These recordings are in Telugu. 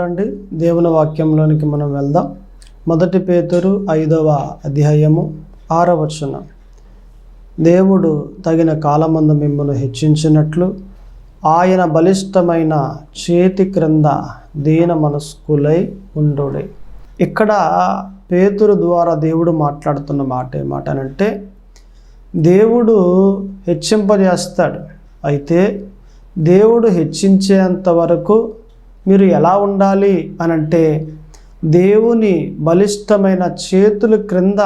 రండి దేవుని వాక్యంలోనికి మనం వెళ్దాం. మొదటి పేతురు ఐదవ అధ్యాయము ఆరవచనం దేవుడు తగిన కాలమందు మిమ్మల్ని హెచ్చించినట్లు ఆయన బలిష్టమైన చేతి క్రింద దీన మనస్కులై ఉండు ఇక్కడ పేతురు ద్వారా దేవుడు మాట్లాడుతున్న మాట ఏమాటనంటే దేవుడు హెచ్చింపజేస్తాడు. అయితే దేవుడు హెచ్చించేంత వరకు మీరు ఎలా ఉండాలి అని అంటే దేవుని బలిష్టమైన చేతుల క్రింద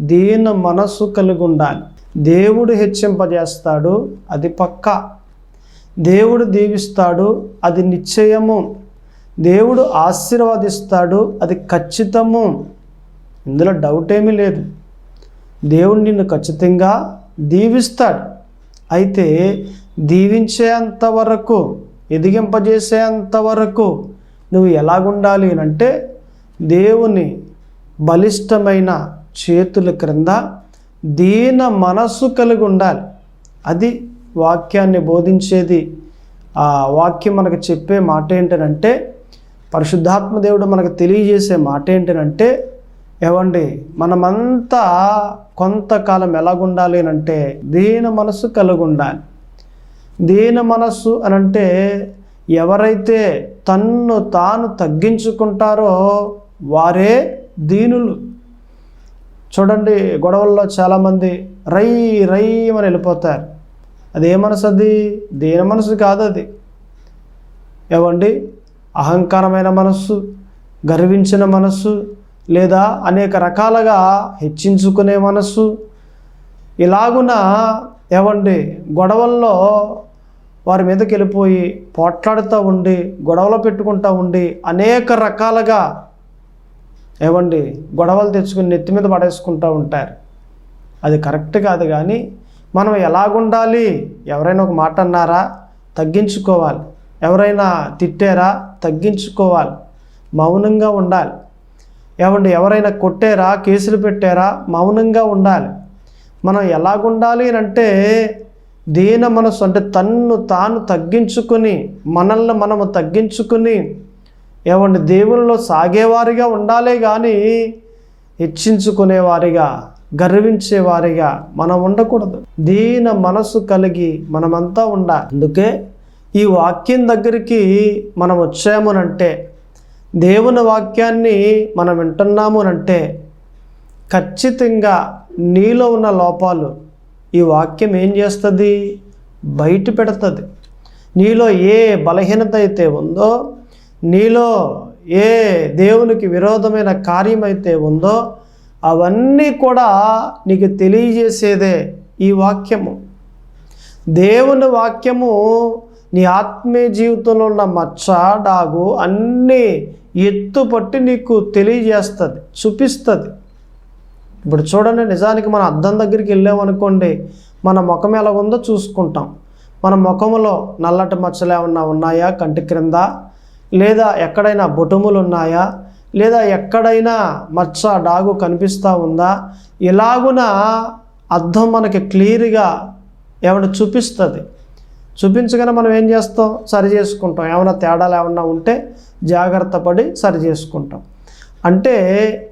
దీన మనసు కలిగి ఉండాలి. దేవుడు హెచ్చింపజేస్తాడు అది పక్కా. దేవుడు దీవిస్తాడు అది నిశ్చయము. దేవుడు ఆశీర్వదిస్తాడు అది ఖచ్చితము. ఇందులో డౌట్ ఏమీ లేదు. దేవుడు నిన్ను ఖచ్చితంగా దీవిస్తాడు. అయితే దీవించేంత వరకు ఎదిగింపజేసేంత వరకు నువ్వు ఎలాగుండాలి అని అంటే దేవుని బలిష్టమైన చేతుల క్రింద దీన మనస్సు కలిగి ఉండాలి అది వాక్యాన్ని బోధించేది. ఆ వాక్యం మనకు చెప్పే మాట ఏంటనంటే పరిశుద్ధాత్మ దేవుడు మనకు తెలియజేసే మాట ఏంటనంటే ఏమండి మనమంతా కొంతకాలం ఎలాగుండాలి అంటే దీన మనసు కలిగి ఉండాలి దీన మనస్సు అని అంటే ఎవరైతే తన్ను తాను తగ్గించుకుంటారో వారే దీనులు. చూడండి గొడవల్లో చాలామంది రై రై అని వెళ్ళిపోతారు. అది ఏ మనసు అది దీన మనసు కాదు అది. ఏవండి? అహంకారమైన మనస్సు గర్వించిన మనస్సు లేదా అనేక రకాలుగా హెచ్చించుకునే మనస్సు. ఇలాగున? ఏవండి? గొడవల్లో వారి మీదకి వెళ్ళిపోయి పోట్లాడుతూ ఉండి గొడవలు పెట్టుకుంటూ ఉండి అనేక రకాలుగా ఏవండి గొడవలు తెచ్చుకుని నెత్తి మీద పడేసుకుంటూ ఉంటారు. అది కరెక్ట్ కాదు కానీ మనం ఎలాగుండాలి? ఎవరైనా ఒక మాట అన్నారా? తగ్గించుకోవాలి. ఎవరైనా తిట్టారా? తగ్గించుకోవాలి. మౌనంగా ఉండాలి. ఏమండి ఎవరైనా కొట్టారా? కేసులు పెట్టారా? మౌనంగా ఉండాలి. మనం ఎలాగుండాలి అని అంటే దీన మనసు అంటే తన్ను తాను తగ్గించుకుని మనల్ని మనము తగ్గించుకుని ఏమండి దేవునిలో సాగేవారిగా ఉండాలే కానీ హెచ్చించుకునేవారిగా గర్వించేవారిగా మనం ఉండకూడదు. దీన మనసు కలిగి మనమంతా ఉండాలి. అందుకే ఈ వాక్యం దగ్గరికి మనం వచ్చామునంటే దేవుని వాక్యాన్ని మనం వింటున్నాము అంటే ఖచ్చితంగా నీలో ఉన్న లోపాలు ఈ వాక్యం ఏం చేస్తుంది? బయట పెడుతుంది. నీలో ఏ బలహీనత అయితే ఉందో నీలో ఏ దేవునికి విరోధమైన కార్యం అయితే ఉందో అవన్నీ కూడా నీకు తెలియజేసేదే ఈ వాక్యము. దేవుని వాక్యము నీ ఆత్మీయ జీవితంలో ఉన్న మచ్చ డాగు అన్నీ ఎత్తుపట్టి నీకు తెలియజేస్తుంది చూపిస్తుంది. ఇప్పుడు చూడండి నిజానికి మన అద్దం దగ్గరికి వెళ్ళామనుకోండి మన ముఖం ఎలా ఉందో చూసుకుంటాం. మన ముఖంలో నల్లటి మచ్చలు ఏమన్నా ఉన్నాయా కంటి క్రింద? లేదా ఎక్కడైనా బొటుములు ఉన్నాయా? లేదా ఎక్కడైనా మచ్చ డాగు కనిపిస్తూ ఉందా? ఇలాగున అర్థం మనకి క్లియర్గా ఏమైనా చూపిస్తుంది. చూపించగానే మనం ఏం చేస్తాం? సరి చేసుకుంటాం. ఏమైనా తేడాలు ఏమన్నా ఉంటే జాగ్రత్త పడి సరి చేసుకుంటాం. అంటే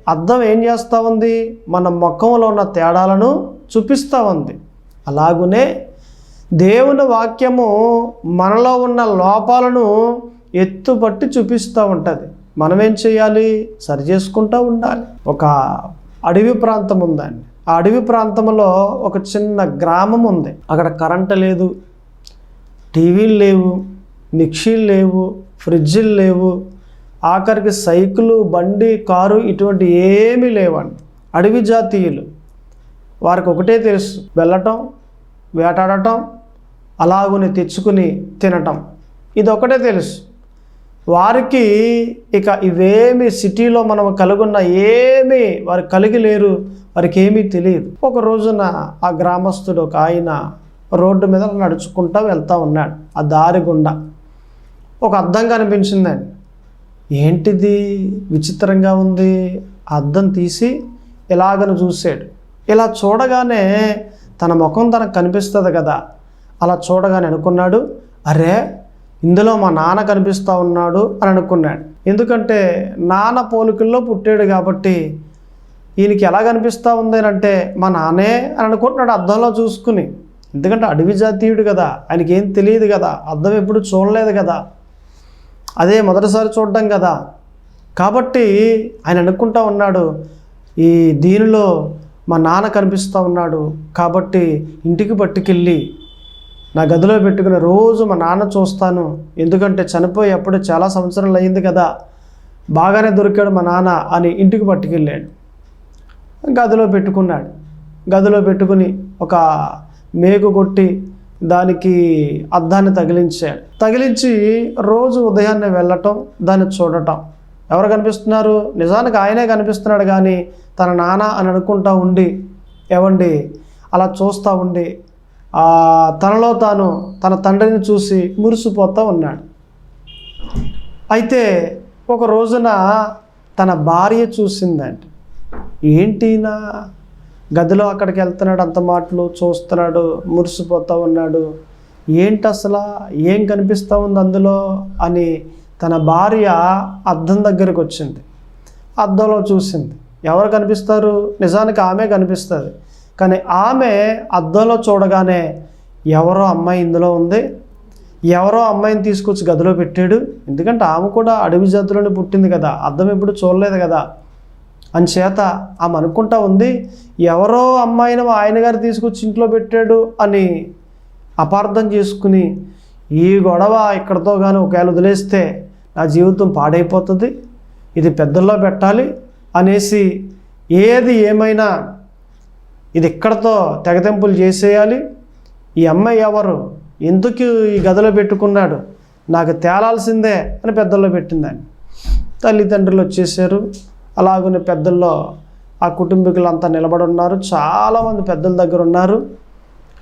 అర్థం ఏం చేస్తూ ఉంది? మన ముఖంలో ఉన్న తేడాలను చూపిస్తూ ఉంది. అలాగునే దేవుని వాక్యము మనలో ఉన్న లోపాలను ఎత్తుపట్టి చూపిస్తూ ఉంటుంది. మనం ఏం చేయాలి? సరి చేసుకుంటూ ఉండాలి. ఒక అడవి ప్రాంతం ఉందండి. ఆ అడవి ప్రాంతంలో ఒక చిన్న గ్రామం ఉంది. అక్కడ కరెంటు లేదు టీవీలు లేవు మిక్సీలు లేవు ఫ్రిడ్జ్లు లేవు ఆఖరికి సైకిలు బండి కారు ఇటువంటి ఏమీ లేవండి. అడవి జాతీయులు. వారికి ఒకటే తెలుసు వెళ్ళటం వేటాడటం అలాగుని తెచ్చుకుని తినటం. ఇది ఒకటే తెలుసు. వారికి ఇక ఇవేమి సిటీలో మనం కలుగున్న ఏమీ వారు కలిగి లేరు వారికి ఏమీ తెలియదు. ఒక రోజున ఆ గ్రామస్తుడు ఒక ఆయన రోడ్డు మీద నడుచుకుంటూ వెళ్తూ ఉన్నాడు. ఆ దారి గుండా. ఒక అద్దం కనిపించిందండి ఏంటిది? విచిత్రంగా ఉంది. అద్దం తీసి ఇలాగను చూశాడు. ఇలా చూడగానే తన ముఖం తనకు కనిపిస్తుంది కదా. అలా చూడగానే అనుకున్నాడు అరే ఇందులో మా నాన్న కనిపిస్తూ ఉన్నాడు అని అనుకున్నాడు. ఎందుకంటే నాన్న పోలికల్లో పుట్టాడు కాబట్టి ఈయనకి ఎలా కనిపిస్తూ ఉంది అని అంటే మా నాన్నే అని అనుకుంటున్నాడు అద్దంలో చూసుకుని. ఎందుకంటే అడవి జాతీయుడు కదా. ఆయనకి ఏం తెలియదు కదా. అద్దం ఎప్పుడు చూడలేదు కదా. అదే మొదటిసారి చూడడం కదా. కాబట్టి ఆయన అనుకుంటా ఉన్నాడు ఈ దీనిలో మా నాన్న కనిపిస్తూ ఉన్నాడు కాబట్టి ఇంటికి పట్టుకెళ్ళి నా గదిలో పెట్టుకుని రోజు మా నాన్న చూస్తాను. ఎందుకంటే చనిపోయి అప్పుడు చాలా సంవత్సరాలు అయింది కదా. బాగానే దొరికాడు మా నాన్న అని ఇంటికి పట్టుకెళ్ళాడు. గదిలో పెట్టుకున్నాడు. గదిలో పెట్టుకుని ఒక మేకు కొట్టి దానికి అద్దాన్ని తగిలించాడు తగిలించి రోజు ఉదయాన్నే వెళ్ళటం దాన్ని చూడటం. ఎవరు కనిపిస్తున్నారు? నిజానికి ఆయనే కనిపిస్తున్నాడు కానీ తన నాన్న అని అనుకుంటా ఉండి ఏవండి? అలా చూస్తూ ఉండి తనలో తాను తన తండ్రిని చూసి మురిసిపోతూ ఉన్నాడు. అయితే ఒక రోజున తన భార్య చూసిందంట ఏంటినా గదిలో అక్కడికి వెళ్తున్నాడు అంత మాటలు చూస్తున్నాడు మురిసిపోతూ ఉన్నాడు. ఏంటి అసలు? ఏం కనిపిస్తూ ఉంది అందులో? అని తన భార్య అద్దం దగ్గరికి వచ్చింది. అద్దంలో చూసింది. ఎవరు కనిపిస్తారు? నిజానికి ఆమె కనిపిస్తుంది. కానీ ఆమె అద్దంలో చూడగానే ఎవరో అమ్మాయి ఇందులో ఉంది. ఎవరో అమ్మాయిని తీసుకొచ్చి గదిలో పెట్టాడు. ఎందుకంటే ఆమె కూడా అడవి జాతిలోనే పుట్టింది కదా. అద్దం ఎప్పుడు చూడలేదు కదా. చేత ఆమె అనుకుంటా ఉంది ఎవరో అమ్మాయిని మా ఆయన గారు తీసుకొచ్చి ఇంట్లో పెట్టాడు అని అపార్థం చేసుకుని ఈ గొడవ ఇక్కడతో కానీ ఒకవేళ వదిలేస్తే నా జీవితం పాడైపోతుంది ఇది పెద్దల్లో పెట్టాలి అనేసి ఏది ఏమైనా ఇది ఇక్కడతో తెగతెంపులు చేసేయాలి. ఈ అమ్మాయి ఎవరు? ఎందుకు ఈ గదిలో పెట్టుకున్నాడు? నాకు తేలాల్సిందే అని పెద్దల్లో పెట్టిందని తల్లిదండ్రులు వచ్చేసారు. అలాగనే పెద్దల్లో ఆ కుటుంబీకులంతా నిలబడి ఉన్నారు చాలామంది పెద్దల దగ్గర ఉన్నారు.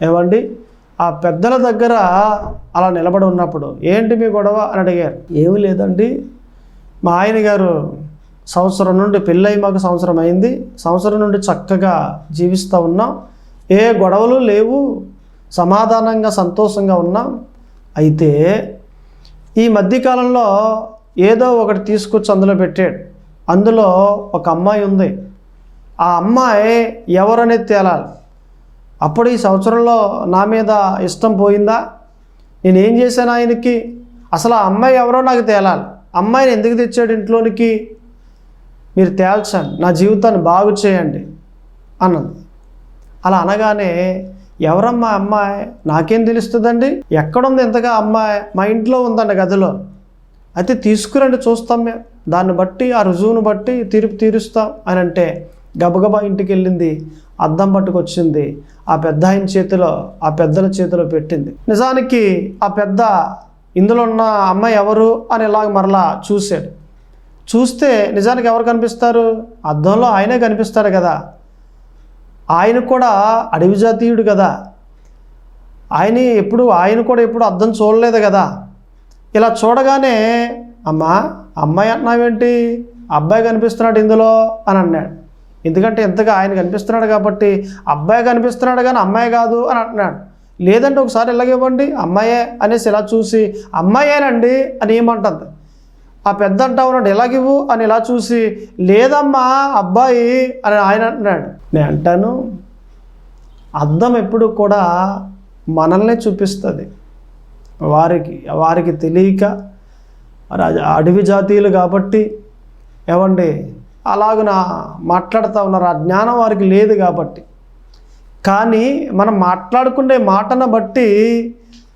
ఏమండి? ఆ పెద్దల దగ్గర అలా నిలబడి ఉన్నప్పుడు ఏంటి మీ గొడవ అని అడిగారు. ఏమీ లేదండి. మా ఆయన గారు సంవత్సరం నుండి పెళ్ళై మాకు సంవత్సరం అయింది. సంవత్సరం నుండి చక్కగా జీవిస్తూ ఉన్నాం. ఏ గొడవలు లేవు. సమాధానంగా సంతోషంగా ఉన్నాం. అయితే ఈ మధ్యకాలంలో ఏదో ఒకటి తీసుకొచ్చి అందులో పెట్టాడు. అందులో ఒక అమ్మాయి ఉంది. ఆ అమ్మాయి ఎవరనేది తేలాలి. అప్పుడు ఈ సంవత్సరంలో నా మీద ఇష్టం పోయిందా? నేనేం చేశాను ఆయనకి? అసలు ఆ అమ్మాయి ఎవరో నాకు తేలాలి. అమ్మాయిని ఎందుకు తెచ్చాడు ఇంట్లోనికి? మీరు తేల్చండి. నా జీవితాన్ని బాగు చేయండి అన్నది. అలా అనగానే ఎవరమ్మా అమ్మాయి? నాకేం తెలుస్తుందండి? ఎక్కడుంది ఇంతగా అమ్మాయి? మా ఇంట్లో ఉందండి గదిలో. అయితే తీసుకురండి చూస్తాం మేము. దాన్ని బట్టి ఆ రుజువును బట్టి తీర్పు తీరుస్తాం అని అంటే గబగబా ఇంటికి వెళ్ళింది అద్దం పట్టుకొచ్చింది ఆ పెద్ద ఆయన చేతిలో ఆ పెద్దల చేతిలో పెట్టింది. నిజానికి ఆ పెద్ద ఇందులో ఉన్న అమ్మాయి ఎవరు అని ఇలాగ మరలా చూశాడు. చూస్తే నిజానికి ఎవరు కనిపిస్తారు? అద్దంలో ఆయనే కనిపిస్తాడు కదా. ఆయన కూడా అడవి జాతీయుడు కదా. ఆయన ఎప్పుడు ఆయన కూడా ఎప్పుడు అద్దం చూడలేదు కదా. ఇలా చూడగానే అమ్మా అమ్మాయి అంటున్నావేంటి? అబ్బాయి కనిపిస్తున్నాడు ఇందులో అని అన్నాడు. ఎందుకంటే ఎంతగా ఆయన కనిపిస్తున్నాడు కాబట్టి అబ్బాయి కనిపిస్తున్నాడు కానీ అమ్మాయి కాదు అని అంటున్నాడు. లేదంటే ఒకసారి ఇలాగివ్వండి అమ్మాయే అనేసి ఇలా చూసి అమ్మాయేనండి అని ఏమంటుంది. ఆ పెద్ద అంటా ఉన్నాడు ఇలాగివ్వు అని ఇలా చూసి లేదమ్మా అబ్బాయి అని ఆయన అంటున్నాడు. నేను అంటాను అద్దం ఎప్పుడు కూడా మనల్ని చూపిస్తుంది. వారికి వారికి తెలియక మరి అడవి జాతీయులు కాబట్టి ఏమండి అలాగున మాట్లాడుతూ ఉన్నారు. ఆ జ్ఞానం వారికి లేదు కాబట్టి. కానీ మనం మాట్లాడుకునే మాటను బట్టి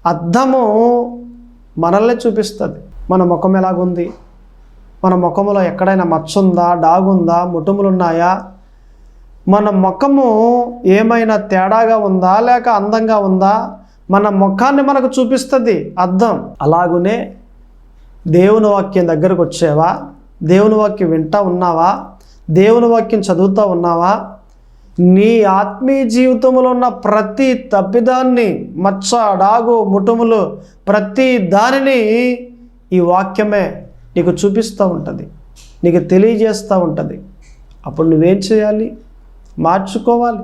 అర్థము మనల్ని చూపిస్తుంది. మన ముఖం ఎలాగుంది? మన ముఖంలో ఎక్కడైనా మచ్చ ఉందా డాగుందా ముటుములు ఉన్నాయా మన ముఖము ఏమైనా తేడాగా ఉందా లేక అందంగా ఉందా? మన ముఖాన్ని మనకు చూపిస్తుంది. అర్థం. అలాగునే దేవుని వాక్యం దగ్గరకు వచ్చేవా? దేవుని వాక్యం వింటా ఉన్నావా? దేవుని వాక్యం చదువుతూ ఉన్నావా? నీ ఆత్మీయ జీవితంలో ఉన్న ప్రతి తప్పిదాన్ని మచ్చ డాగు ముటుములు ప్రతి దానిని ఈ వాక్యమే నీకు చూపిస్తూ ఉంటుంది. నీకు తెలియజేస్తూ ఉంటుంది. అప్పుడు నువ్వేం చేయాలి? మార్చుకోవాలి.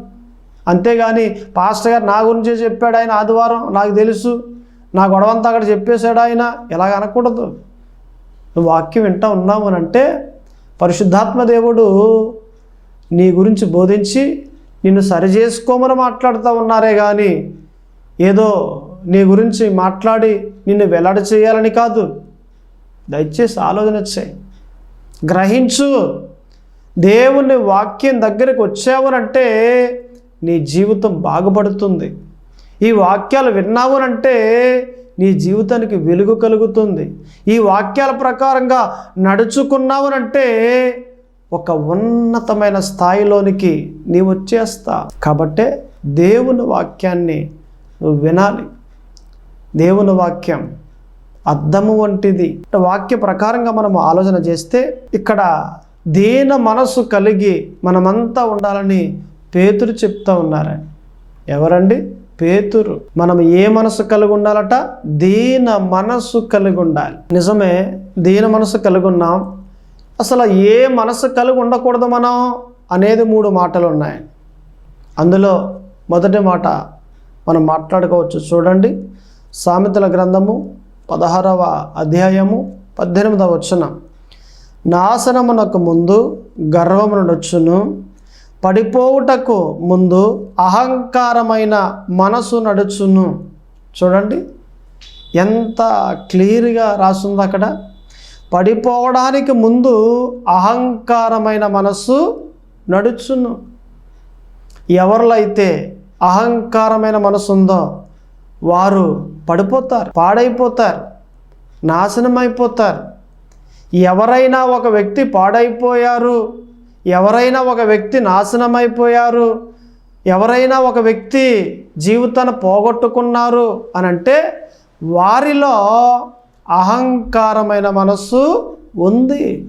అంతేగాని పాస్టర్ గారు నా గురించే చెప్పాడు ఆయన ఆదివారం నాకు తెలుసు. నా గొడవంతా అక్కడ చెప్పేశాడు ఆయన. ఇలాగ అనకూడదు. నువ్వు వాక్యం వింటా ఉన్నావు అని అంటే పరిశుద్ధాత్మ దేవుడు నీ గురించి బోధించి నిన్ను సరి చేసుకోమని మాట్లాడుతూ ఉన్నారే కానీ ఏదో నీ గురించి మాట్లాడి నిన్ను వెల్లడి చేయాలని కాదు. దయచేసి ఆలోచన వచ్చాయి గ్రహించు. దేవుని వాక్యం దగ్గరికి వచ్చావునంటే నీ జీవితం బాగుపడుతుంది. ఈ వాక్యాలు విన్నావునంటే నీ జీవితానికి వెలుగు కలుగుతుంది. ఈ వాక్యాల ప్రకారంగా నడుచుకున్నావునంటే ఒక ఉన్నతమైన స్థాయిలోనికి నీ వచ్చేస్తా. కాబట్టే దేవుని వాక్యాన్ని నువ్వు వినాలి. దేవుని వాక్యం అద్దము వంటిది. వాక్య ప్రకారంగా మనం ఆలోచన చేస్తే ఇక్కడ దీన మనసు కలిగి మనమంతా ఉండాలని పేతురు చెప్తా ఉన్నారు ఎవరండి? పేతురు. మనం ఏ మనసు కలిగి ఉండాలట? దీన మనసు కలిగి ఉండాలి. నిజమే దీన మనసు కలిగి ఉన్నాం. అసలు ఏ మనసు కలిగి ఉండకూడదు మనం అనేది మూడు మాటలు ఉన్నాయి. అందులో మొదటి మాట మనం మాట్లాడుకోవచ్చు. చూడండి. సామెతల గ్రంథము పదహారవ అధ్యాయము పద్దెనిమిదవ వచనం. నాశనమునకు ముందు గర్వమును నడుచును పడిపోవుటకు ముందు అహంకారమైన మనసు నడుచును. చూడండి. ఎంత క్లియర్గా రాసింది అక్కడ. పడిపోవడానికి ముందు అహంకారమైన మనస్సు నడుచును. ఎవరిలో అయితే అహంకారమైన మనసు ఉందో వారు పడిపోతారు పాడైపోతారు నాశనం అయిపోతారు ఎవరైనా ఒక వ్యక్తి పాడైపోయారు ఎవరైనా ఒక వ్యక్తి నాశనం అయిపోయారు ఎవరైనా ఒక వ్యక్తి జీవితాన్ని పోగొట్టుకున్నారు అని అంటే వారిలో అహంకారమైన మనస్సు ఉంది.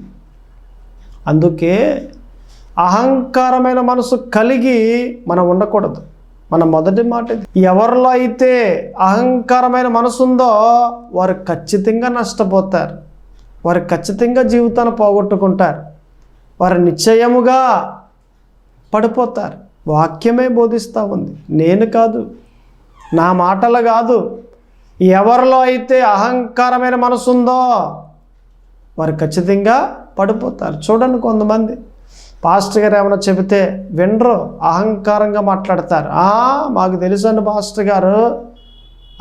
అందుకే అహంకారమైన మనసు కలిగి మనం ఉండకూడదు. మన మొదటి మాట ఇది. ఎవరిలో అయితే అహంకారమైన మనసు ఉందో వారు ఖచ్చితంగా నష్టపోతారు. వారు ఖచ్చితంగా జీవితాన్ని పోగొట్టుకుంటారు. వారు నిశ్చయముగా పడిపోతారు. వాక్యమే బోధిస్తూ ఉంది. నేను కాదు నా మాటలు కాదు. ఎవరిలో అయితే అహంకారమైన మనసు ఉందో వారు ఖచ్చితంగా పడిపోతారు. చూడండి కొంతమంది. పాస్టర్ గారు ఏమైనా చెబితే వినరు అహంకారంగా మాట్లాడతారు. మాకు తెలుసండి పాస్టర్ గారు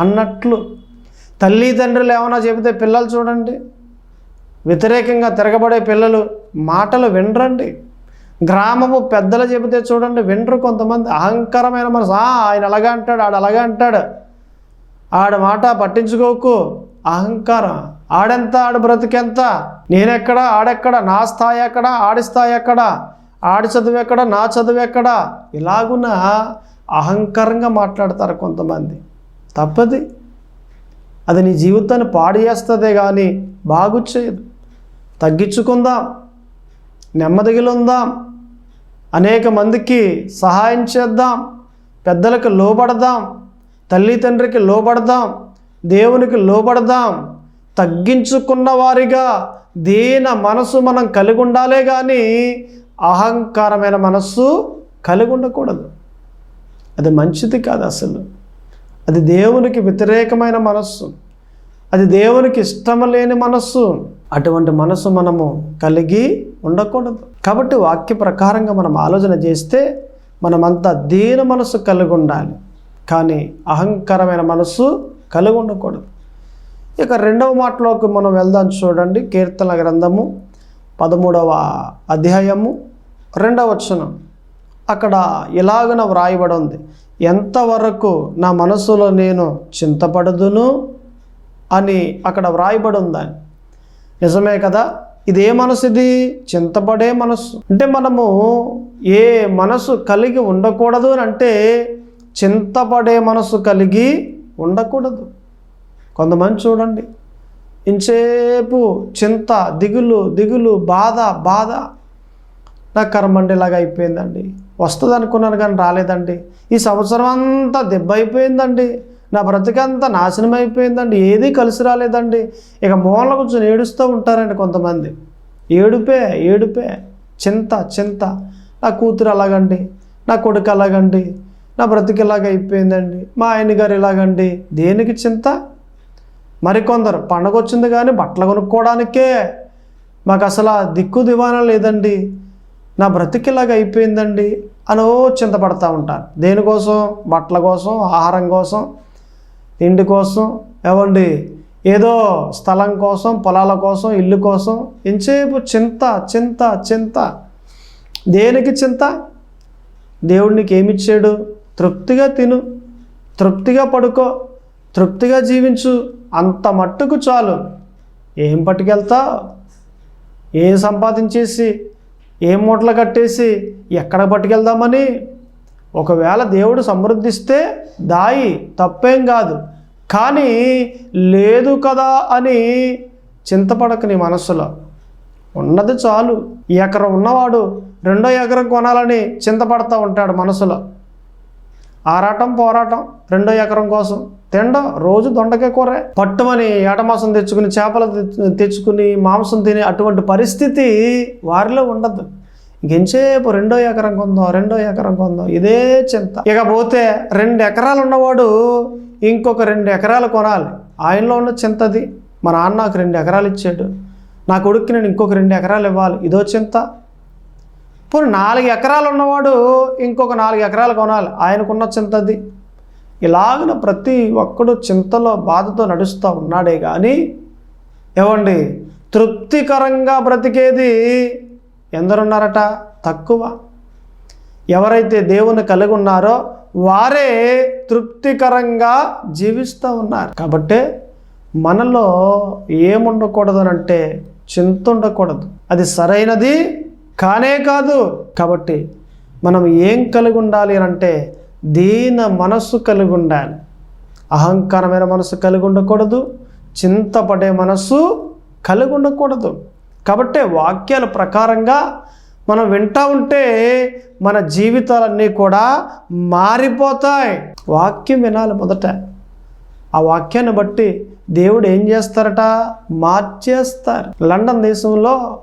అన్నట్లు. తల్లిదండ్రులు ఏమైనా చెబితే పిల్లలు చూడండి. వ్యతిరేకంగా తిరగబడే పిల్లలు మాటలు వినరండి. గ్రామము పెద్దలు చెబితే చూడండి వినరు కొంతమంది. అహంకారమైన మనసు. ఆయన అలాగా అంటాడు ఆడు అలాగా అంటాడు. ఆడ మాట పట్టించుకోకు. అహంకారం. ఆడెంత ఆడు బ్రతికెంత? నేనెక్కడ ఆడెక్కడ? నా స్థాయి ఎక్కడ ఆడి స్థాయి ఎక్కడ? ఆడి చదువు ఎక్కడ నా చదువు ఎక్కడ? ఇలాగున? అహంకారంగా మాట్లాడతారు కొంతమంది. తప్పది. అది నీ జీవితాన్ని పాడు చేస్తుందే కానీ బాగు చేయదు తగ్గించుకుందాం నెమ్మదిగిలుందాం అనేక మందికి సహాయం చేద్దాం పెద్దలకు లోబడదాం తల్లి తండ్రికి లోబడదాం దేవునికి లోబడదాం తగ్గించుకున్న వారిగా దీన మనసు మనం కలిగి ఉండాలే కానీ అహంకారమైన మనస్సు కలిగి ఉండకూడదు అది మంచిది కాదు అసలు. అది దేవునికి వ్యతిరేకమైన మనస్సు. అది దేవునికి ఇష్టం లేని మనస్సు. అటువంటి మనస్సు మనము కలిగి ఉండకూడదు. కాబట్టి వాక్య ప్రకారంగా మనం ఆలోచన చేస్తే మనమంతా దీన మనస్సు కలిగి ఉండాలి. కానీ అహంకారమైన మనస్సు కలిగి ఉండకూడదు. ఇక రెండవ మాటలోకి మనం వెళ్దాం చూడండి. కీర్తన గ్రంథము పదమూడవ అధ్యాయము రెండవ వచనం. అక్కడ ఇలాగన వ్రాయబడి ఉంది. ఎంతవరకు నా మనసులో నేను చింతపడదును? అని అక్కడ వ్రాయబడి ఉందని నిజమే కదా? ఇదే మనసు ఇది? చింతపడే మనసు. అంటే మనము ఏ మనసు కలిగి ఉండకూడదు అని అంటే చింతపడే మనసు కలిగి ఉండకూడదు. కొంతమంది చూడండి. ఇంచేపు చింత దిగులు దిగులు బాధ బాధ. నా కర్మండి ఇలాగ అయిపోయిందండి. వస్తుంది అనుకున్నాను కానీ రాలేదండి. ఈ సంవత్సరం అంతా దెబ్బ అయిపోయిందండి. నా బ్రతికంతా నాశనం అయిపోయిందండి ఏదీ కలిసి రాలేదండి. ఇక మూల కూర్చొని ఏడుస్తూ ఉంటారండి కొంతమంది. ఏడుపే ఏడుపే. చింత చింత. నా కూతురు అలాగండి నా కొడుకు అలాగండి నా బ్రతికి ఇలాగ అయిపోయిందండి? మా ఆయన గారు ఇలాగండి దేనికి చింత? మరికొందరు పండగ వచ్చింది కానీ బట్టలు కొనుక్కోవడానికే. మాకు అసలు దిక్కు దివానా లేదండి. నా బ్రతికిలాగా అయిపోయిందండి? అనో చింతపడతా ఉంటారు. దేనికోసం? బట్టల కోసం? ఆహారం కోసం? తిండి కోసం ఏమండి ఏదో స్థలం కోసం పొలాల కోసం ఇల్లు కోసం ఎంతసేపు చింత చింత చింత. దేనికి చింత? దేవుడు నీకు ఏమిచ్చాడు తృప్తిగా తిను. తృప్తిగా పడుకో. తృప్తిగా జీవించు. అంత మట్టుకు చాలు. ఏం పట్టుకెళ్తావు? ఏం సంపాదించేసి? ఏం మూటలు కట్టేసి? ఎక్కడ పట్టుకెళ్దామని? ఒకవేళ దేవుడు సమృద్ధిస్తే దాయి తప్పేం కాదు. కానీ లేదు కదా అని చింతపడక నీ మనసులో ఉన్నది చాలు. ఈ ఎకరం ఉన్నవాడు రెండో ఎకరం కొనాలని చింతపడతా ఉంటాడు మనసులో. ఆరాటం పోరాటం రెండో ఎకరం కోసం. తినడం రోజు దొండకాయ కూర. పట్టుమని ఏటమాసం తెచ్చుకుని చేపలు తెచ్చుకుని మాంసం తినే అటువంటి పరిస్థితి వారిలో ఉండదు. ఇంకెంచేపు రెండో ఎకరం కొందాం రెండో ఎకరం కొందాం ఇదే చింత. ఇకపోతే రెండు ఎకరాలు ఉన్నవాడు ఇంకొక రెండు ఎకరాలు కొనాలి. ఆయనలో ఉన్న చింతది. మా నాన్న నాకు రెండు ఎకరాలు ఇచ్చాడు. నా కొడుక్కి నేను ఇంకొక రెండు ఎకరాలు ఇవ్వాలి. ఇదో చింత. పోనీ నాలుగు ఎకరాలు ఉన్నవాడు ఇంకొక నాలుగు ఎకరాలు కొనాలి. ఆయనకున్న చింతది. ఇలాగిన ప్రతి ఒక్కడు చింతలో బాధతో నడుస్తూ ఉన్నాడే కానీ ఏమండి తృప్తికరంగా బ్రతికేది ఎందరున్నారట? తక్కువ. ఎవరైతే దేవుని కలిగి ఉన్నారో వారే తృప్తికరంగా జీవిస్తూ ఉన్నారు. కాబట్టి మనలో ఏముండకూడదు అంటే చింత ఉండకూడదు అది సరైనది కానే కాదు. కాబట్టి మనం ఏం కలిగి ఉండాలి అని అంటే దీన మనస్సు కలిగి ఉండాలి. అహంకారమైన మనసు కలిగి ఉండకూడదు. చింతపడే మనస్సు కలిగి ఉండకూడదు. కాబట్టి వాక్యాల ప్రకారంగా మనం వింటా ఉంటే మన జీవితాలన్నీ కూడా మారిపోతాయి. వాక్యం వినాలి మొదట. ఆ వాక్యాన్ని బట్టి దేవుడు ఏం చేస్తారట? మార్చేస్తారు. లండన్ దేశంలో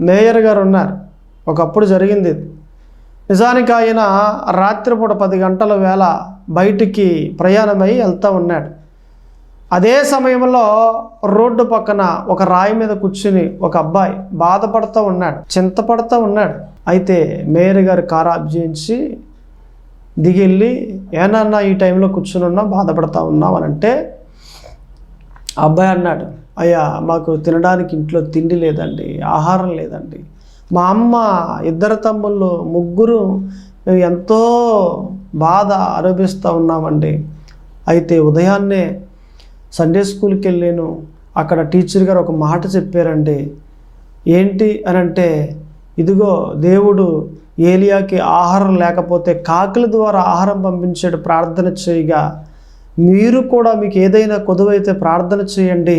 మేయర్ గారు ఉన్నారు. ఒకప్పుడు జరిగింది ఇది. నిజానికి ఆయన రాత్రిపూట పది గంటల వేళ బయటికి ప్రయాణమై వెళ్తూ ఉన్నాడు. అదే సమయంలో రోడ్డు పక్కన ఒక రాయి మీద కూర్చుని ఒక అబ్బాయి బాధపడుతూ ఉన్నాడు చింతపడుతూ ఉన్నాడు. అయితే మేయర్ గారు కారు ఆఫ్ చేయించి దిగిళ్ళి ఏనన్నా ఈ టైంలో కూర్చుని ఉన్నా బాధపడతా ఉన్నావు అని అంటే ఆ అబ్బాయి అన్నాడు అయ్యా మాకు తినడానికి ఇంట్లో తిండి లేదండి ఆహారం లేదండి. మా అమ్మ ఇద్దరు తమ్ముళ్ళు ముగ్గురు మేము ఎంతో బాధ అనుభవిస్తూ ఉన్నామండి. అయితే ఉదయాన్నే సండే స్కూల్కి వెళ్ళాను. అక్కడ టీచర్ గారు ఒక మాట చెప్పారండి ఏంటి అని అంటే ఇదిగో దేవుడు ఏలియాకి ఆహారం లేకపోతే కాకుల ద్వారా ఆహారం పంపించాడు ప్రార్థన చేయగా. మీరు కూడా మీకు ఏదైనా కొదువైతే ప్రార్థన చేయండి.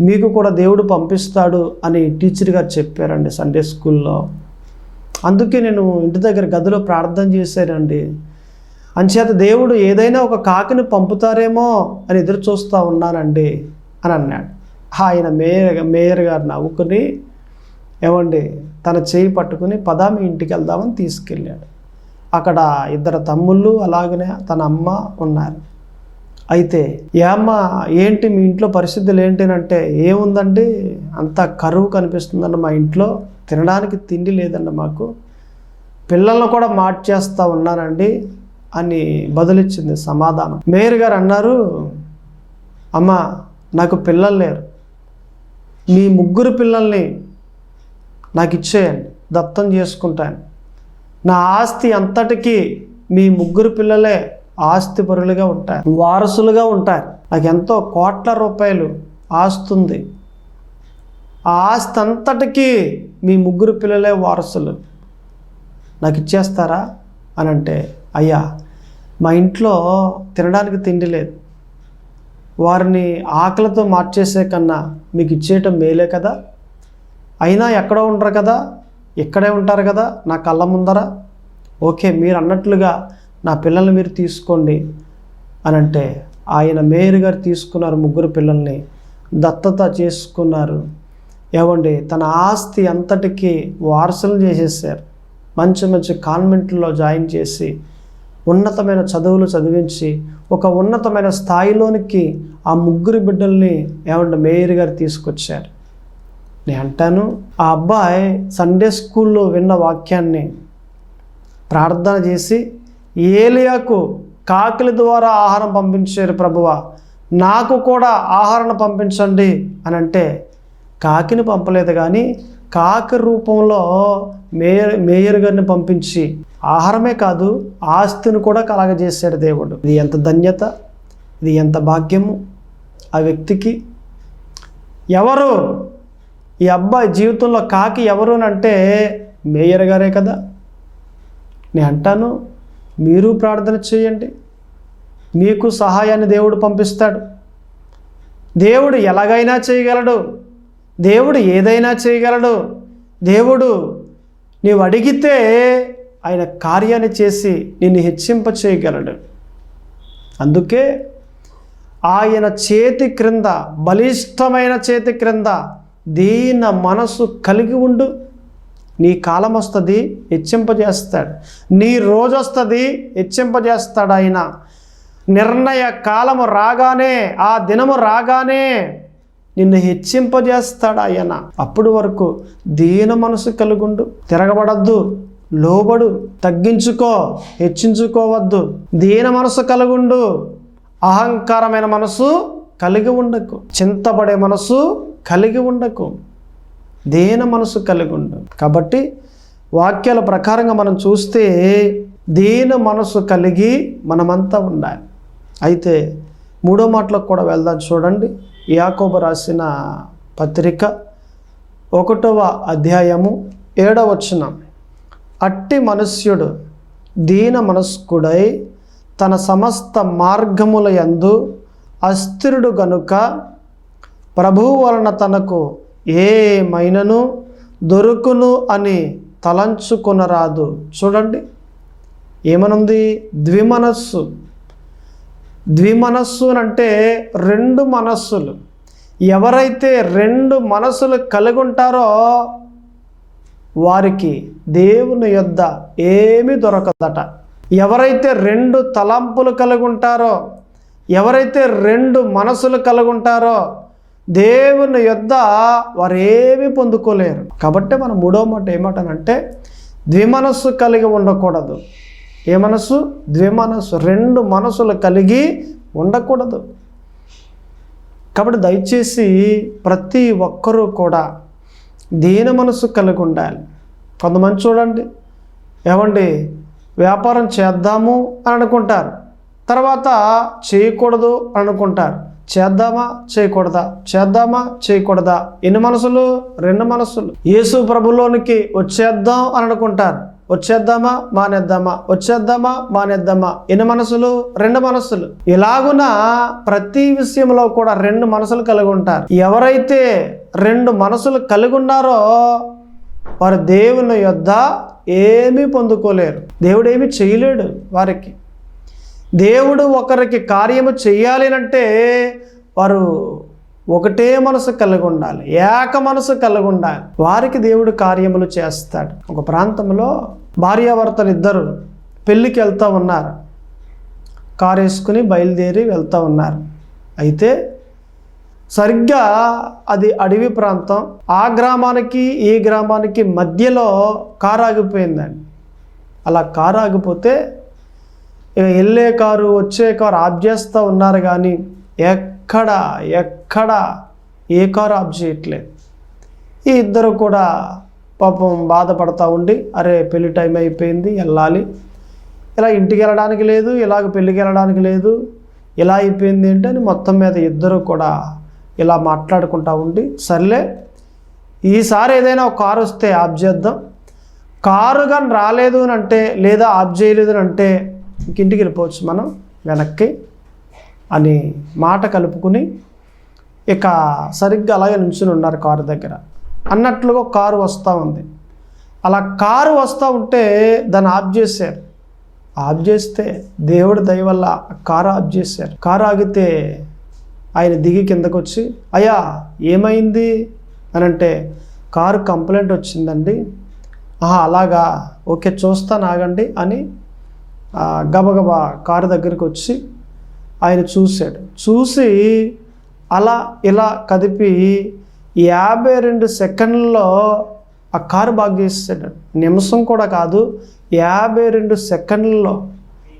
మీకు కూడా దేవుడు పంపిస్తాడు అని టీచర్ గారు చెప్పారండి సండే స్కూల్లో అందుకే నేను ఇంటి దగ్గర గదిలో ప్రార్థన చేశానండి. అంచేత దేవుడు ఏదైనా ఒక కాకిని పంపుతారేమో అని ఎదురు చూస్తూ ఉన్నానండి అని అన్నాడు. ఆయన మేయర్ మేయర్ గారు నవ్వుకుని ఏమండి తన చేయి పట్టుకుని పదా మీ ఇంటికి వెళ్దామని తీసుకెళ్ళాడు. అక్కడ ఇద్దరు తమ్ముళ్ళు అలాగనే తన అమ్మ ఉన్నారు. అయితే ఏమ్మ ఏంటి మీ ఇంట్లో పరిస్థితులు ఏంటంటే ఏముందండి అంత కరువు కనిపిస్తుందండి మా ఇంట్లో తినడానికి తిండి లేదండి మాకు. పిల్లలను కూడా మార్చేస్తూ ఉన్నానండి. అని బదులిచ్చింది సమాధానం. మేయర్ గారు అన్నారు అమ్మ నాకు పిల్లలు లేరు. మీ ముగ్గురు పిల్లల్ని నాకు ఇచ్చేయండి. దత్తం చేసుకుంటాను. నా ఆస్తి అంతటికీ మీ ముగ్గురు పిల్లలే ఆస్తి పరులుగా ఉంటారు. వారసులుగా ఉంటారు. నాకు ఎంతో కోట్ల రూపాయలు ఆస్తుంది ఆ ఆస్తి అంతటికీ మీ ముగ్గురు పిల్లలే వారసులు. నాకు ఇచ్చేస్తారా? అని అంటే అయ్యా మా ఇంట్లో తినడానికి తిండి లేదు. వారిని ఆకలితో మార్చేసే కన్నా మీకు ఇచ్చేయటం మేలే కదా? అయినా ఎక్కడో ఉండరు కదా? ఇక్కడే ఉంటారు కదా? నా కళ్ళ ముందర? ఓకే మీరు అన్నట్లుగా నా పిల్లల్ని మీరు తీసుకోండి అని అంటే ఆయన మేయర్ గారు తీసుకున్నారు ముగ్గురు పిల్లల్ని. దత్తత చేసుకున్నారు. ఏమండి తన ఆస్తి అంతటికీ వారసులు చేసేసారు. మంచి మంచి కాన్వెంట్లో జాయిన్ చేసి ఉన్నతమైన చదువులు చదివించి ఒక ఉన్నతమైన స్థాయిలోనికి ఆ ముగ్గురు బిడ్డల్ని ఏమంటే మేయర్ గారు తీసుకొచ్చారు. నేను అంటాను ఆ అబ్బాయి సండే స్కూల్లో విన్న వాక్యాన్ని ప్రార్థన చేసి ఏలియాకు కాకిలి ద్వారా ఆహారం పంపించారు ప్రభువ నాకు కూడా ఆహారం పంపించండి అని అంటే కాకిని పంపలేదు కానీ కాకి రూపంలో మేయర్ మేయర్ గారిని పంపించి ఆహారమే కాదు ఆస్తిని కూడా కలగజేశాడు దేవుడు. ఇది ఎంత ధన్యత ఇది ఎంత భాగ్యము ఆ వ్యక్తికి. ఎవరు? ఈ అబ్బాయి జీవితంలో కాకి ఎవరు అని అంటే మేయర్ గారే కదా. నేను అంటాను మీరు ప్రార్థన చేయండి. మీకు సహాయాన్ని దేవుడు పంపిస్తాడు. దేవుడు ఎలాగైనా చేయగలడు. దేవుడు ఏదైనా చేయగలడు. దేవుడు నీవు అడిగితే ఆయన కార్యాన్ని చేసి నిన్ను హెచ్చింప చేయగలడు. అందుకే ఆయన చేతి క్రింద బలిష్టమైన చేతి క్రింద దీన మనసు కలిగి ఉండు. నీ కాలం వస్తుంది హెచ్చింపజేస్తాడు నీ రోజు వస్తుంది హెచ్చింపజేస్తాడు ఆయన. నిర్ణయ కాలము రాగానే ఆ దినము రాగానే నిన్ను హెచ్చింపజేస్తాడు ఆయన అప్పుడు వరకు దీన మనసు కలుగుండు. తిరగబడద్దు. లోబడు. తగ్గించుకో. హెచ్చించుకోవద్దు. దీన మనసు కలుగుండు. అహంకారమైన మనసు కలిగి ఉండకు. చింతపడే మనసు కలిగి ఉండకు. దేన మనసు కలిగి ఉండు కాబట్టి వాక్యాల ప్రకారంగా మనం చూస్తే దీన మనసు కలిగి మనమంతా ఉండాలి. అయితే మూడో మాటలకు కూడా వెళ్దాం చూడండి. యాకోబు రాసిన పత్రిక ఒకటవ అధ్యాయము ఏడవచనం అట్టి మనుష్యుడు దీన మనస్కుడై తన సమస్త మార్గముల యందు అస్థిరుడు గనుక ప్రభువు వలన తనకు ఏమైనను దొరుకును అని తలంచుకొనరాదు. చూడండి. ఏమనుంది? ద్విమనస్సు. ద్విమనస్సు అంటే రెండు మనస్సులు. ఎవరైతే రెండు మనసులు కలిగి ఉంటారో వారికి దేవుని యొద్ద ఏమీ దొరకదట. ఎవరైతే రెండు తలంపులు కలిగి ఉంటారో ఎవరైతే రెండు మనసులు కలిగి ఉంటారో దేవుని యొద్ద వారు ఏమీ పొందుకోలేరు. కాబట్టి మనం మూడో మాట ఏమంటానంటే ద్విమనస్సు కలిగి ఉండకూడదు. ఏ మనస్సు? ద్విమనస్సు రెండు మనసులు కలిగి ఉండకూడదు. కాబట్టి దయచేసి ప్రతి ఒక్కరూ కూడా దీన మనసు కలిగి ఉండాలి. కొంతమంది చూడండి ఏమండి వ్యాపారం చేద్దాము అని అనుకుంటారు. తర్వాత చేయకూడదు అని అనుకుంటారు. చేద్దామా? చేయకూడదా? చేద్దామా? చేయకూడదా? ఎన్ని మనసులు? రెండు మనసులు. యేసు ప్రభులోనికి వచ్చేద్దాం అని అనుకుంటారు. వచ్చేద్దామా మానేద్దామా? వచ్చేద్దామా మానేద్దామా? ఎన్ని మనసులు? రెండు మనసులు. ఇలాగున ప్రతి విషయంలో కూడా రెండు మనసులు కలిగి ఉంటారు. ఎవరైతే రెండు మనసులు కలిగి ఉన్నారో వారు దేవుని యొద్ద ఏమీ పొందుకోలేరు. దేవుడు ఏమీ చేయలేడు వారికి. దేవుడు ఒకరికి కార్యము చేయాలి అంటే వారు ఒకటే మనసు కలిగి ఉండాలి ఏక మనసు కలిగి ఉండాలి. వారికి దేవుడు కార్యములు చేస్తాడు. ఒక ప్రాంతంలో భార్యాభర్తలు ఇద్దరు పెళ్ళికి వెళ్తూ ఉన్నారు. కారు వేసుకుని బయలుదేరి వెళ్తూ ఉన్నారు. అయితే సరిగ్గా అది అడవి ప్రాంతం. ఆ గ్రామానికి ఈ గ్రామానికి మధ్యలో కారు ఆగిపోయిందండి. అలా కారు ఆగిపోతే వెళ్ళే కారు వచ్చే కారు ఆప్ చేస్తూ ఉన్నారు కానీ ఎక్కడ ఎక్కడ ఏ కారు ఆఫ్ చేయట్లేదు ఈ ఇద్దరు కూడా పాపం బాధపడతా ఉండి అరే పెళ్ళి టైం అయిపోయింది వెళ్ళాలి. ఇలా ఇంటికి వెళ్ళడానికి లేదు ఇలాగ పెళ్ళికి వెళ్ళడానికి లేదు ఇలా అయిపోయింది ఏంటి అని మొత్తం మీద ఇద్దరు కూడా ఇలా మాట్లాడుకుంటా ఉండి సర్లే ఈసారి ఏదైనా ఒక కారు వస్తే ఆఫ్ చేద్దాం. కారు కానీ రాలేదు అని అంటే లేదా ఆఫ్ చేయలేదు అని అంటే ఇంక ఇంటికి వెళ్ళిపోవచ్చు మనం వెనక్కి. అని మాట కలుపుకుని ఇక సరిగ్గా అలాగే నుంచుని ఉన్నారు కారు దగ్గర. అన్నట్లుగా కారు వస్తూ ఉంది. అలా కారు వస్తూ ఉంటే దాన్ని ఆఫ్ చేశారు. ఆఫ్ చేస్తే దేవుడి దయ వల్ల కారు ఆఫ్ చేశారు. కారు ఆగితే ఆయన దిగి కిందకు వచ్చి అయ్యా ఏమైంది? అని అంటే కారు కంప్లైంట్ వచ్చిందండి. ఆహా అలాగా? ఓకే చూస్తాను ఆగండి అని గబగబా కారు దగ్గరికి వచ్చి ఆయన చూశాడు. చూసి అలా ఇలా కదిపి యాభై రెండు సెకండ్లలో ఆ కారు బాగు నిమిషం కూడా కాదు యాభై రెండు సెకండ్లలో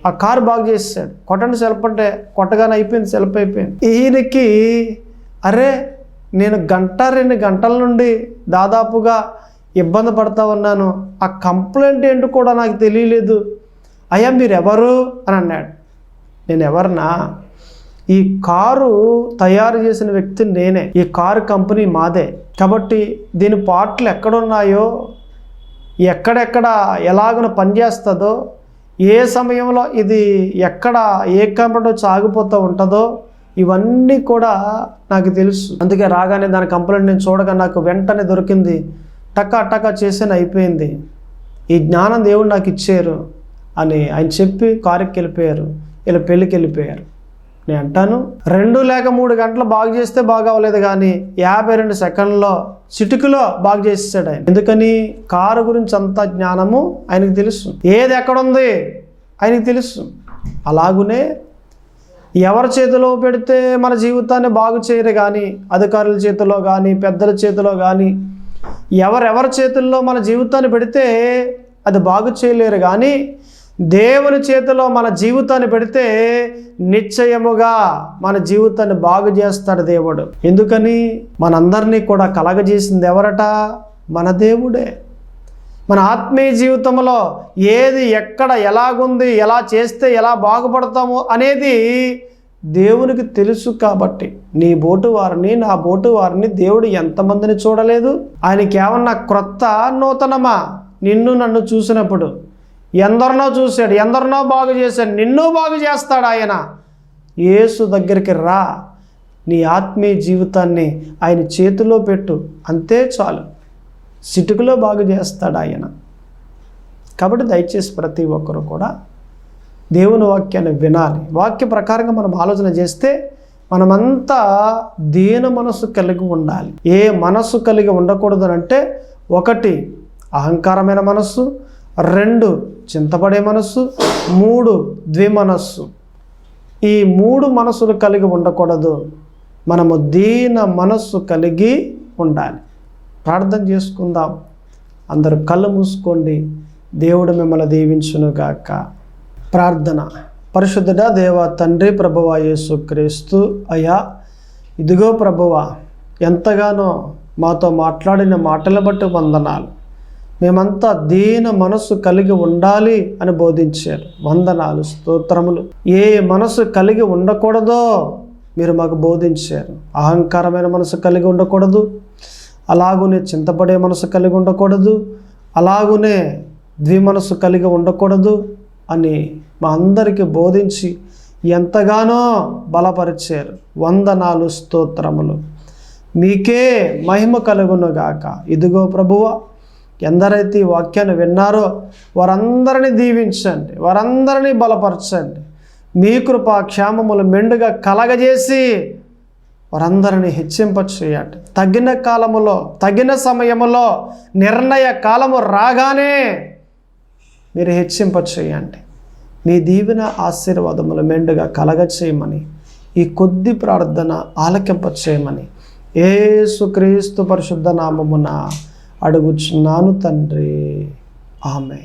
ఆ కారు బాగు చేసేసాడు. కొట్టండి సెల్ఫ్ అంటే కొట్టగానే అయిపోయింది సెల్ఫ్ అయిపోయింది. ఈయనకి అరే నేను గంట రెండు గంటల నుండి దాదాపుగా ఇబ్బంది పడతా ఉన్నాను. ఆ కంప్లైంట్ ఏంటో కూడా నాకు తెలియలేదు. అయ్యా మీరు ఎవరు అని అన్నాడు. నేను ఎవరినా? ఈ కారు తయారు చేసిన వ్యక్తి నేనే. ఈ కారు కంపెనీ మాదే. కాబట్టి దీని పార్ట్లు ఎక్కడున్నాయో ఎక్కడెక్కడ ఎలాగన పనిచేస్తుందో ఏ సమయంలో ఇది ఎక్కడ ఏ కంపెనీ ఆగిపోతూ ఉంటుందో ఇవన్నీ కూడా నాకు తెలుసు. అందుకే రాగానే దాని కంప్లైంట్ నేను చూడగా నాకు వెంటనే దొరికింది. టకా టకా చేసేని అయిపోయింది. ఈ జ్ఞానం దేవుడు నాకు ఇచ్చారు అని ఆయన చెప్పి కారుకి వెళ్ళిపోయారు. ఇలా పెళ్ళికి వెళ్ళిపోయారు. నేను అంటాను రెండు లేక మూడు గంటలు బాగు చేస్తే బాగా అవ్వలేదు కానీ యాభై రెండు సెకండ్లో చిటుకులో బాగు చేసేసాడు ఆయన. ఎందుకని? కారు గురించి అంత జ్ఞానము ఆయనకు తెలుసు. ఏది ఎక్కడుంది ఆయనకు తెలుసు. అలాగునే ఎవరి చేతిలో పెడితే మన జీవితాన్ని బాగు చేయరు కానీ అధికారుల చేతిలో కానీ పెద్దల చేతిలో కానీ ఎవరెవరి చేతుల్లో మన జీవితాన్ని పెడితే అది బాగు చేయలేరు కానీ దేవుని చేతిలో మన జీవితాన్ని పెడితే నిశ్చయముగా మన జీవితాన్ని బాగు చేస్తాడు దేవుడు. ఎందుకని? మనందరినీ కూడా కలగజేసింది ఎవరట? మన దేవుడే. మన ఆత్మీయ జీవితంలో ఏది ఎక్కడ ఎలాగుంది ఎలా చేస్తే ఎలా బాగుపడతాము అనేది దేవునికి తెలుసు కాబట్టి. నీ బోటు వారిని నా బోటు వారిని దేవుడు ఎంతమందిని చూడలేదు? ఆయనకి ఏమన్నా క్రొత్త నూతనమా? నిన్ను నన్ను చూసినప్పుడు. ఎందరినో చూశాడు ఎందరినో బాగు చేశాడు నిన్ను బాగు చేస్తాడు ఆయన. యేసు దగ్గరికి రా నీ ఆత్మీయ జీవితాన్ని ఆయన చేతిలో పెట్టు అంతే చాలు. సిటుకులో బాగు చేస్తాడు ఆయన. కాబట్టి దయచేసి ప్రతి ఒక్కరు కూడా దేవుని వాక్యాన్ని వినాలి. వాక్య ప్రకారంగా మనం ఆలోచన చేస్తే మనమంతా దీన మనసు కలిగి ఉండాలి. ఏ మనసు కలిగి ఉండకూడదు అంటే ఒకటి అహంకారమైన మనస్సు రెండు చింతపడే మనస్సు మూడు ద్విమనస్సు. ఈ మూడు మనసులు కలిగి ఉండకూడదు. మనము దీన మనస్సు కలిగి ఉండాలి. ప్రార్థన చేసుకుందాం. అందరూ కళ్ళు మూసుకోండి. దేవుడు మిమ్మల్ని దీవించునుగాక. ప్రార్థన. పరిశుద్ధుడ దేవ తండ్రి ప్రభువ యేసు క్రీస్తు అయ్యా ఇదిగో ప్రభువ ఎంతగానో మాతో మాట్లాడిన మాటల బట్టి వందనాలు. మేమంతా దీన మనసు కలిగి ఉండాలి అని బోధించారు. వందనాలు స్తోత్రములు. ఏ మనసు కలిగి ఉండకూడదో మీరు మాకు బోధించారు. అహంకారమైన మనసు కలిగి ఉండకూడదు. అలాగునే చింతపడే మనసు కలిగి ఉండకూడదు. అలాగునే ద్విమనసు కలిగి ఉండకూడదు అని మా అందరికీ బోధించి ఎంతగానో బలపరిచారు. వందనాలు స్తోత్రములు. మీకే మహిమ కలుగునుగాక. ఇదిగో ప్రభువ ఎందరైతే ఈ వాక్యాన్ని విన్నారో వారందరినీ దీవించండి వారందరినీ బలపరచండి. మీ కృప క్షేమములు మెండుగా కలగజేసి వారందరినీ హెచ్చింప చేయండి తగిన కాలములో తగిన సమయములో నిర్ణయ కాలము రాగానే మీరు హెచ్చింప చేయండి మీ దీవెన ఆశీర్వాదములు మెండుగా కలగ చేయమని ఈ కొద్ది ప్రార్థన ఆలకింప చేయమని ఏసుక్రీస్తు పరిశుద్ధ నామమున అడుగుచున్నాను తండ్రి. ఆమె